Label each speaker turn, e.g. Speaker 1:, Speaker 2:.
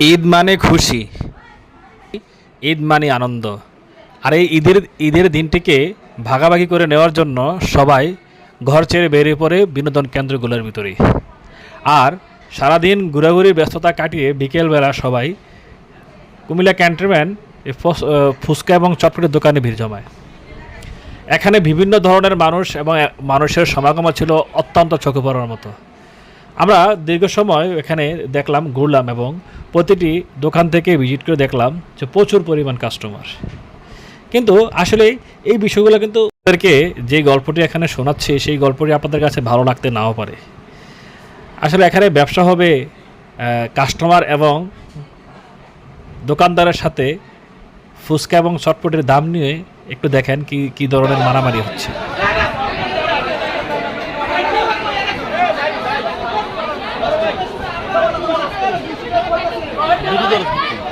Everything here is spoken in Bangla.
Speaker 1: ঈদ মানে খুশি ঈদ মানে আনন্দ। আর এই ঈদের ঈদের দিনটিকে ভাগাভাগি করে নেওয়ার জন্য সবাই ঘর ছেড়ে বেরিয়ে পড়ে বিনোদন কেন্দ্রগুলোর ভিতরে। আর সারাদিন ঘোরাঘুরির ব্যস্ততা কাটিয়ে বিকেলবেলা সবাই কুমিল্লা আহ, ফুচকা এবং চটপটের দোকানে ভিড় জমায়। এখানে বিভিন্ন ধরনের মানুষ এবং মানুষের সমাগম ছিল অত্যন্ত চোখে পড়ার মতো। আমরা দীর্ঘ সময় এখানে দেখলাম, ঘুরলাম এবং প্রতিটি দোকান থেকে ভিজিট করে দেখলাম যে প্রচুর পরিমাণ কাস্টমার কিন্তু আসলে এই বিষয়গুলো কিন্তু আপনাদেরকে যে গল্পটি এখানে শোনাচ্ছে, সেই গল্পটি আপনাদের কাছে ভালো লাগতে নাও পারে। আসলে এখানে ব্যবসা হবে কাস্টমার এবং দোকানদারের সাথে ফুচকা এবং চটপটের দাম নিয়ে একটু দেখেন কি কি ধরনের মারামারি হচ্ছে। గుడి దొరుకుతుంది